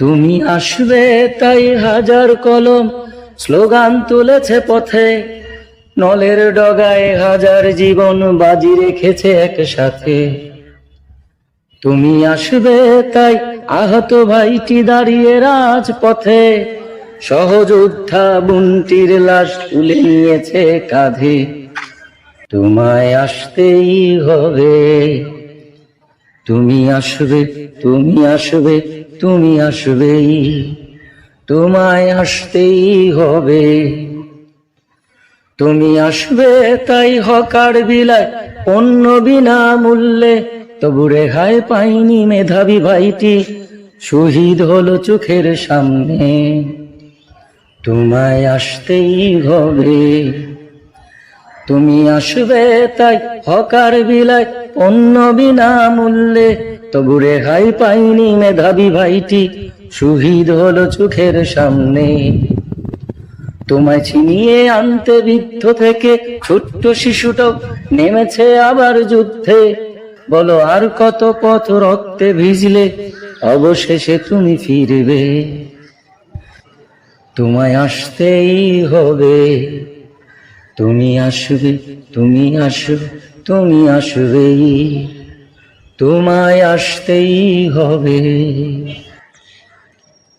তুমি আসবে তাই হাজার কলম। স্লোগান তুলেছে পথে, নলের ডগায় হাজার জীবন বাজি রেখেছে একসাথে। তুমি আসবে তাই আহত ভাইটি দাঁড়িয়ে রাজপথে সহযোদ্ধা বুনটির লাশ তুলে নিয়েছে কাঁধে। তোমায় আসতেই হবে। তুমি আসবে তুমি আসবে। তুমি আসবেই, তোমায় আসতেই হবে। তুমি আসবে তাই হকার বিলায় অন্য বিনা মূল্যে তবু রেহাই পাইনি মেধাবী ভাইটি, শহীদ হলো চোখের সামনে। তোমায় আসতেই হবে। তুমি আসবে তাই হকার বিলায় অন্য বিনা মূল্যে তবু রেহাই পাইনি মেধাবী ভাইটি, শহীদ হলো চোখের সামনে। তোমায় ছিনিয়ে আনতে বৃদ্ধ থেকে ছোট্ট শিশুটাও নেমেছে আবার যুদ্ধে। বলো, আর কত পথ রক্তে ভিজলে অবশেষে তুমি ফিরবে? তোমায় আসতেই হবে। তুমি আসবে তুমি আসবে, তুমি আসবেই। তোমায় আসতেই হবে।